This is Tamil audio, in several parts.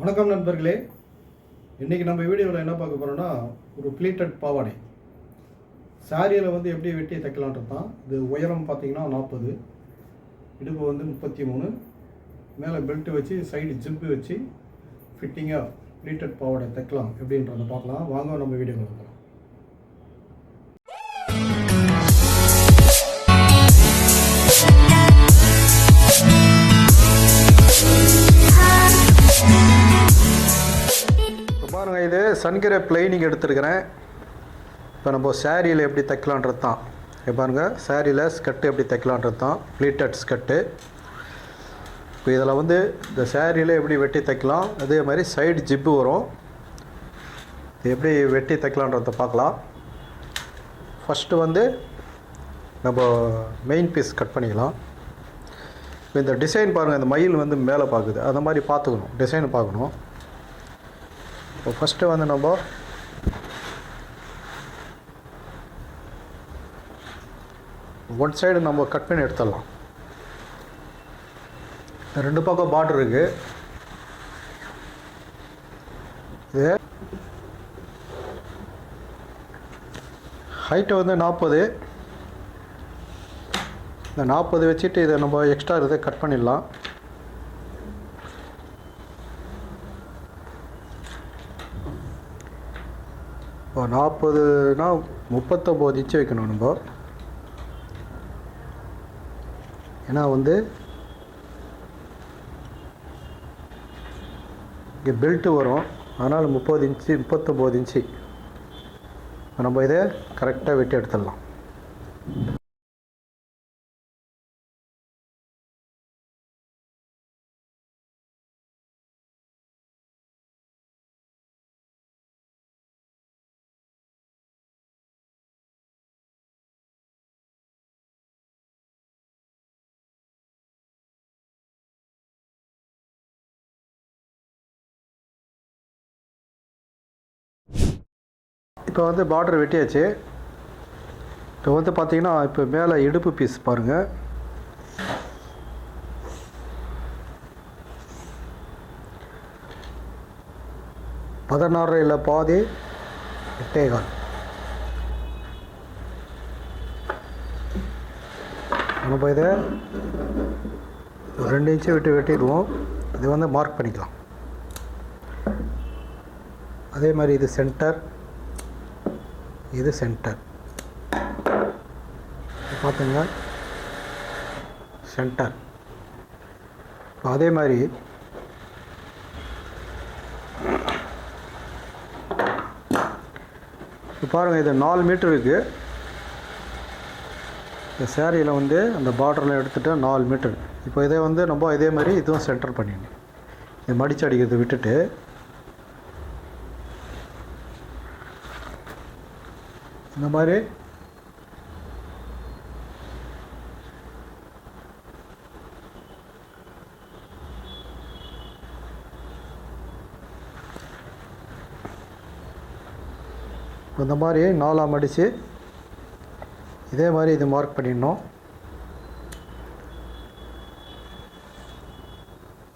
வணக்கம் நண்பர்களே. இன்றைக்கி நம்ம வீடியோவில் என்ன பார்க்க போகிறோன்னா ஒரு ப்ளீட்டட் பாவாடை. சாரியில் வந்து எப்படி வெட்டி தைக்கலான்றது தான் இது உயரம் பார்த்தீங்கன்னா நாற்பது இடுப்பு வந்து முப்பத்தி மூணு மேலே பெல்ட்டு வச்சு சைடு ஜிப்பு வச்சு ஃபிட்டிங்காக ப்ளீட்டட் பாவாடை தைக்கலாம் எப்படின்றத பார்க்கலாம். வாங்க நம்ம வீடியோவில் சன்கிரை பிளைனிங் எடுத்துருக்கிறேன். இப்போ நம்ம சேரீயில் எப்படி தைக்கலான்றது தான். இப்போ பாருங்கள் ஸ்கட்டு ஸ்கர்ட்டு எப்படி தைக்கலான்றது தான். ப்ளீட்டட் ஸ்கர்ட்டு இப்போ இதில் வந்து இந்த சேரீயில் எப்படி வெட்டி தைக்கலாம்? அதே மாதிரி சைடு ஜிப்பு வரும். இது எப்படி வெட்டி தைக்கலான்றத பார்க்கலாம். ஃபஸ்ட்டு வந்து நம்ம மெயின் பீஸ் கட் பண்ணிக்கலாம். இப்போ இந்த டிசைன் பாருங்கள் இந்த மயில் வந்து மேலே பார்க்குது அந்த மாதிரி பார்த்துக்கணும். டிசைன் பார்க்கணும். இப்போ ஃபஸ்ட்டு வந்து நம்ம ஒன் சைடு நம்ம கட் பண்ணி எடுத்துடலாம். ரெண்டு பக்கம் பார்டர் இருக்கு. இது ஹைட்டு வந்து நாற்பது இந்த நாற்பது வச்சுட்டு இதை நம்ம எக்ஸ்ட்ரா இதை கட் பண்ணிடலாம். இப்போ நாற்பதுனா முப்பத்தொம்போது இன்ச்சு வைக்கணும் நம்ம. ஏன்னா வந்து இங்கே பெல்ட்டு வரும். அதனால் முப்பது இன்ச்சு முப்பத்தொம்போது இன்ச்சு. நம்ம இதை கரெக்டாக வெட்டி எடுத்துடலாம். இப்போ வந்து பார்டர் வெட்டியாச்சு. இப்போ வந்து பார்த்தீங்கன்னா இப்போ மேலே இடுப்பு பீஸ் பாருங்கள் பதினாறு இல்லை பாதி எட்டேகால் நம்ம இதை? ரெண்டு இன்ச்சு விட்டு வெட்டிடுவோம். இது வந்து மார்க் பண்ணிக்கலாம். அதே மாதிரி இது சென்டர் இது சென்டர் பார்த்துங்க சென்டர் இப்போ அதே மாதிரி இப்போ பாருங்கள் இது நாலு மீட்டர் இருக்குது இந்த சேரீயில் வந்து அந்த பார்டரில் எடுத்துகிட்டு நாலு மீட்டர் இப்போ இதே வந்து நம்ம இதே மாதிரி இதுவும் சென்டர் பண்ணிடணும். இது மடிச்சு அடிக்கிறதை விட்டுட்டு இந்த மாதிரி. இந்த மாதிரி நாலாம் அடித்து இதே மாதிரி இது மார்க் பண்ணிடணும்.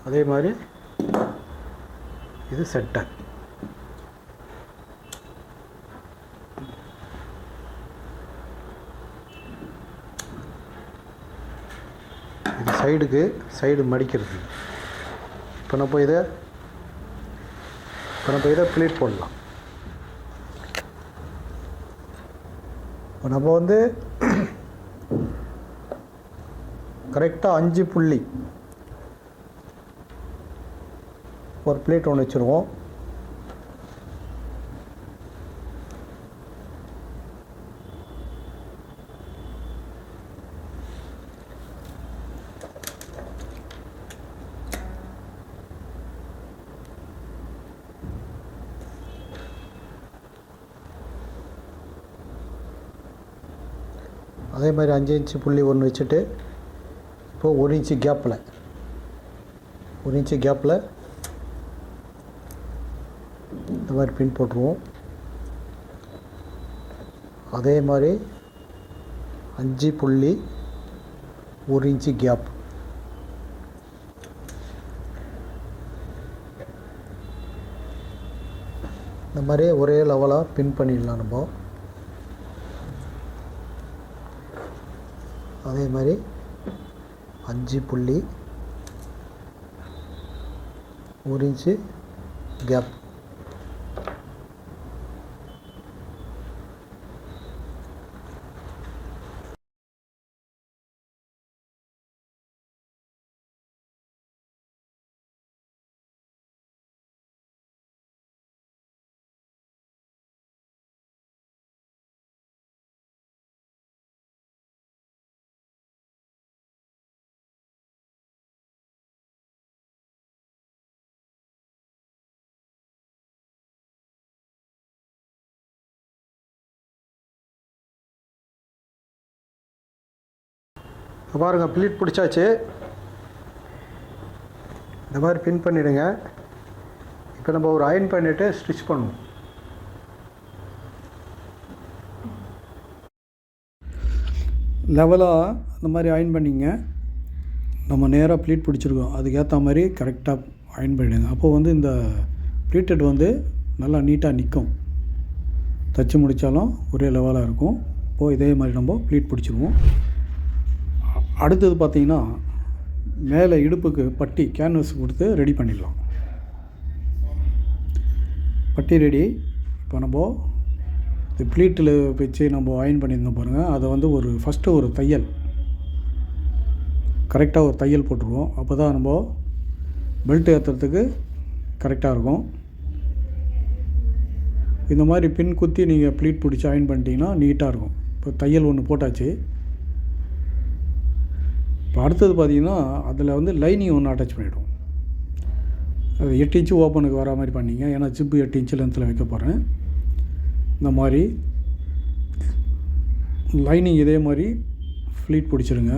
அதே மாதிரி இது சென்டர் இது சைடுக்கு சைடு மடிக்கிறது. இப்போ நம்ம இதை இப்போ நம்ம இதை ப்ளீட் போடலாம். இப்போ நம்ம வந்து கரெக்டாக அஞ்சு புள்ளி ஒரு பிளேட் ஒன்று வச்சுருவோம். அதே மாதிரி அஞ்சு இன்ச்சு புள்ளி ஒன்று வச்சுட்டு இப்போது ஒரு இன்ச்சு கேப்பில் ஒரு இன்ச்சு கேப்பில் இந்த மாதிரி பின் போட்டுருவோம். அதே மாதிரி அஞ்சு புள்ளி ஒரு இன்ச்சு கேப். இந்த மாதிரி ஒரே லெவலாக பின் பண்ணிடலாம் நம்ம. அதே மாதிரி அஞ்சு புள்ளி ஒரு இன்ச்சு கேப் பாருங்கள் ப்ளீட் பிடிச்சாச்சு. இந்த மாதிரி பின் பண்ணிவிடுங்க இப்போ நம்ம ஒரு அயன் பண்ணிவிட்டு ஸ்டிச் பண்ணுவோம். லெவலாக இந்த மாதிரி அயன் பண்ணிங்க. நம்ம நேராக ப்ளீட் பிடிச்சிருக்கோம். அதுக்கேற்ற மாதிரி கரெக்டாக அயன் பண்ணிவிடுங்க அப்போது வந்து இந்த ப்ளீட்டட் வந்து நல்லா நீட்டாக நிற்கும் தச்சு முடித்தாலும் ஒரே லெவலாக இருக்கும். இப்போது இதே மாதிரி நம்ம ப்ளீட் பிடிச்சிருவோம். அடுத்தது பார்த்தீங்கன்னா மேலே இடுப்புக்கு பட்டி கேன்வஸ் கொடுத்து ரெடி பண்ணிடலாம். பட்டி ரெடி இப்போ நம்ம இந்த ப்ளீட்டில் வச்சு நம்ம அயன் பண்ணியிருந்தோம் பாருங்கள் அதை வந்து ஒரு ஃபஸ்ட்டு ஒரு தையல். கரெக்டாக ஒரு தையல் போட்டுருவோம். அப்போ தான் நம்ம பெல்ட் ஏற்றுறதுக்கு கரெக்டாக இருக்கும். இந்த மாதிரி பின் குத்தி நீங்கள் ப்ளீட் பிடிச்சி அயன் பண்ணிட்டீங்கன்னா நீட்டாக இருக்கும். இப்போ தையல் ஒன்று போட்டாச்சு. இப்போ அடுத்தது பார்த்தீங்கன்னா அதில் வந்து லைனிங் ஒன்று அட்டாச் பண்ணிவிடுவோம் அது எட்டு இன்ச்சு ஓப்பனுக்கு வர மாதிரி பண்ணிங்க. ஏன்னா ஜிப்பு எட்டு இன்ச்சு லென்த்தில் வைக்க போகிறேன் இந்த மாதிரி லைனிங் இதே மாதிரி ஃப்ளீட் பிடிச்சிருங்க.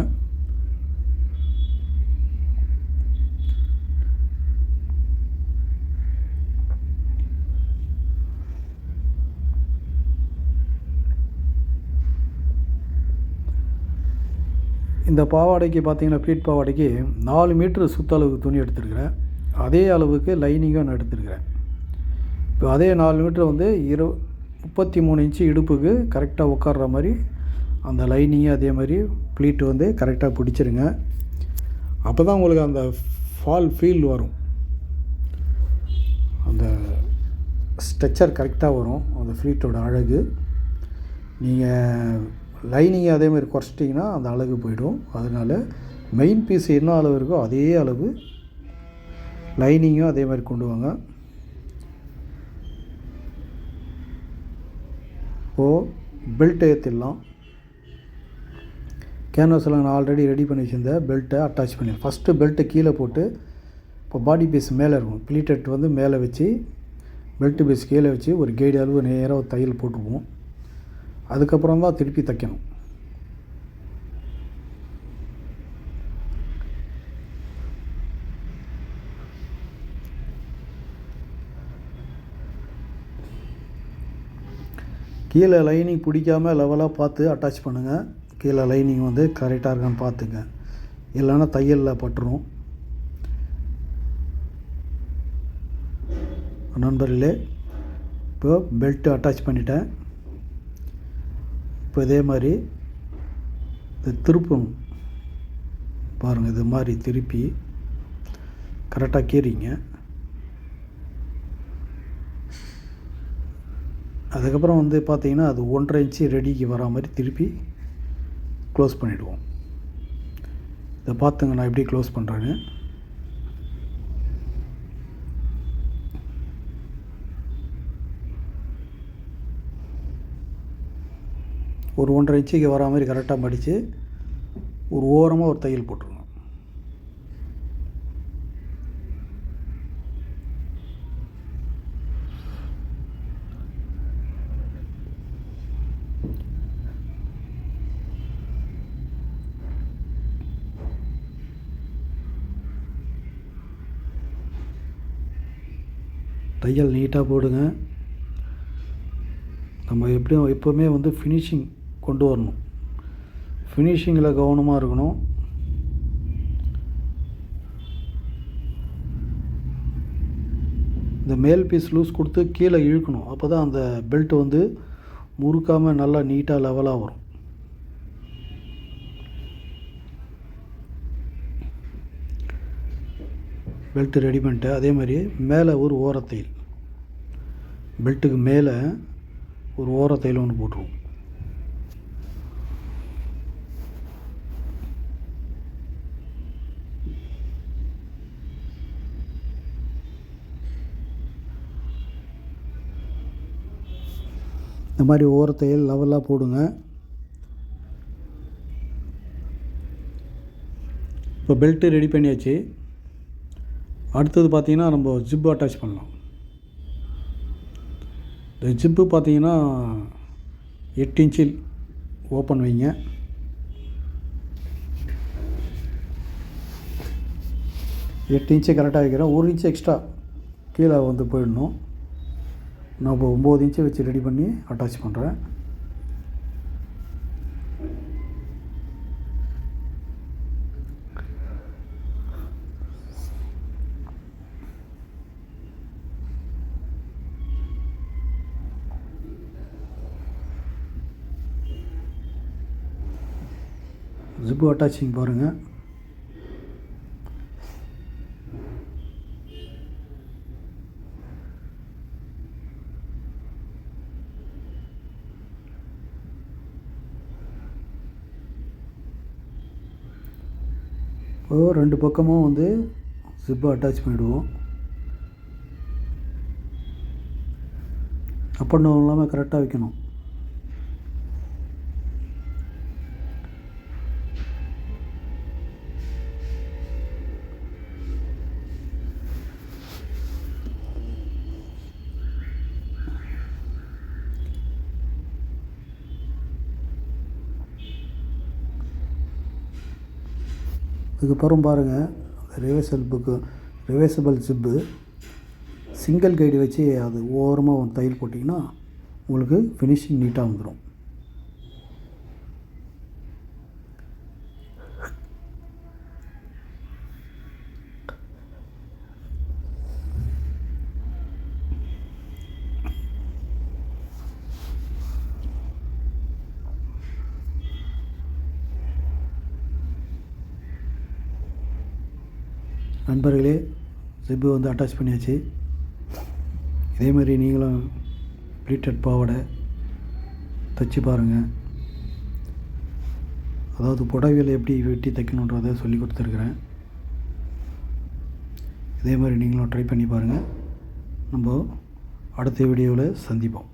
இந்த பாவாடைக்கு பார்த்தீங்கன்னா ப்ளீட் பாவாடைக்கு நாலு மீட்ரு சுற்றளவுக்கு துணி எடுத்துருக்கிறேன். அதே அளவுக்கு லைனிங்கும் நான் எடுத்துருக்கிறேன். இப்போ அதே நாலு மீட்ரு வந்து இரு முப்பத்தி மூணு இன்ச்சு இடுப்புக்கு கரெக்டாக உட்கார்ற மாதிரி அந்த லைனிங்கும் அதே மாதிரி ப்ளீட்டு வந்து கரெக்டாக பிடிச்சிருங்க. அப்போ தான் உங்களுக்கு அந்த ஃபால் ஃபீல் வரும். அந்த ஸ்ட்ரெச்சர் கரெக்டாக வரும் அந்த ஃப்ளீட்டோட அழகு. நீங்கள் லைனிங் அதே மாதிரி குறைச்சிட்டிங்கன்னா அந்த அழகு போயிடும். அதனால் மெயின் பீஸ் என்ன அளவு இருக்கோ அதே அளவு லைனிங்கும் அதே மாதிரி கொண்டு வாங்க. இப்போது பெல்ட் ஏற்றிடலாம் கேன்வாஸில் நான் ஆல்ரெடி ரெடி பண்ணி வச்சுருந்தேன். பெல்ட்டை அட்டாச் பண்ணி ஃபஸ்ட்டு பெல்ட்டை கீழே போட்டு இப்போ பாடி பீஸ் மேலே இருக்கும். பிளீட்டட் வந்து மேலே வச்சு பெல்ட்டு பீஸ் கீழே வச்சு ஒரு கைடு அளவு நேராக தையல் போட்டுருவோம் அதுக்கப்புறம் தான் திருப்பி தைக்கணும். கீழே லைனிங் பிடிக்காமல் லெவலாக பார்த்து அட்டாச் பண்ணுங்கள் கீழே லைனிங் வந்து கரெக்டாக இருக்கான்னு பார்த்துங்க. இல்லைன்னா தையலில் பட்டுரும். நண்பர்களே இப்போ பெல்ட்டு அட்டாச் பண்ணிட்டேன். இப்போ இதே மாதிரி இது திருப்பம் பாருங்கள் இது மாதிரி திருப்பி கரெக்டாக கீறிங்க. அதுக்கப்புறம் வந்து பார்த்தீங்கன்னா அது ஒன்றரை இன்ச்சு ரெடிக்கு வரா மாதிரி திருப்பி க்ளோஸ் பண்ணிவிடுவோம் இதை பார்த்துங்க நான் எப்படி க்ளோஸ் பண்ணுறேன்னு ஒரு ஒன்றரை இன்ச்சுக்கு வரா மாதிரி கரெக்டாக மடித்து ஒரு ஓரமாக ஒரு தையல் போட்டுருங்க. தையல் நீட்டாக போடுங்க. நம்ம எப்படியும் எப்போவுமே வந்து ஃபினிஷிங் கொண்டு வரணும். ஃபினிஷிங்கில் கவனமாக இருக்கணும். இந்த மேல் பீஸ் லூஸ் கொடுத்து கீழே இழுக்கணும். அப்போ தான் அந்த பெல்ட் வந்து முறுக்காமல் நல்லா நீட்டாக லெவலாக வரும். பெல்ட் ரெடி பண்ணிட்டு அதே மாதிரி மேலே ஒரு ஓரத்தையில் பெல்ட்டுக்கு மேலே ஒரு ஓரத்தையில் ஒன்று போட்டுருவோம். இந்த மாதிரி ஓரத்தையில் லெவலாக போடுங்க. இப்போ பெல்ட்டு ரெடி பண்ணியாச்சு. அடுத்தது பார்த்திங்கன்னா நம்ம ஜிப்பு அட்டாச் பண்ணலாம். இந்த ஜிப்பு பார்த்தீங்கன்னா எட்டு இன்ச்சில் ஓப்பன் வைங்க. எட்டு இன்ச்சு கரெக்டாக வைக்கிறேன். ஒரு இன்ச்சு எக்ஸ்ட்ரா கீழே வந்து போயிடணும். நான் இப்போ ஒம்பது இன்ச்சு வச்சு ரெடி பண்ணி அட்டாச் பண்ணுறேன் ஜிப்பு அட்டாச்சிங் பாருங்கள் இப்போ ரெண்டு பக்கமும் வந்து ஜிப்பை அட்டாச் பண்ணிவிடுவோம் அப் அண்ட் டவுன் இல்லாமல் கரெக்டாக வைக்கணும். இதுக்கப்புறம் பாருங்கள் reversal book reversible zip single guide வச்சு அது ஓரமாக தையல் போட்டிங்கன்னா உங்களுக்கு ஃபினிஷிங் நீட்டாக வந்துடும் நண்பர்களே ஜிப்பு வந்து அட்டாச் பண்ணியாச்சு. இதே மாதிரி நீங்களும் ப்ளீட்டட் பாவாடை தைச்சி பாருங்கள் அதாவது புடவையில் எப்படி வெட்டி தைக்கணுன்றதை சொல்லி கொடுத்துருக்குறேன். இதே மாதிரி நீங்களும் ட்ரை பண்ணி பாருங்கள் நம்ம அடுத்த வீடியோவில் சந்திப்போம்.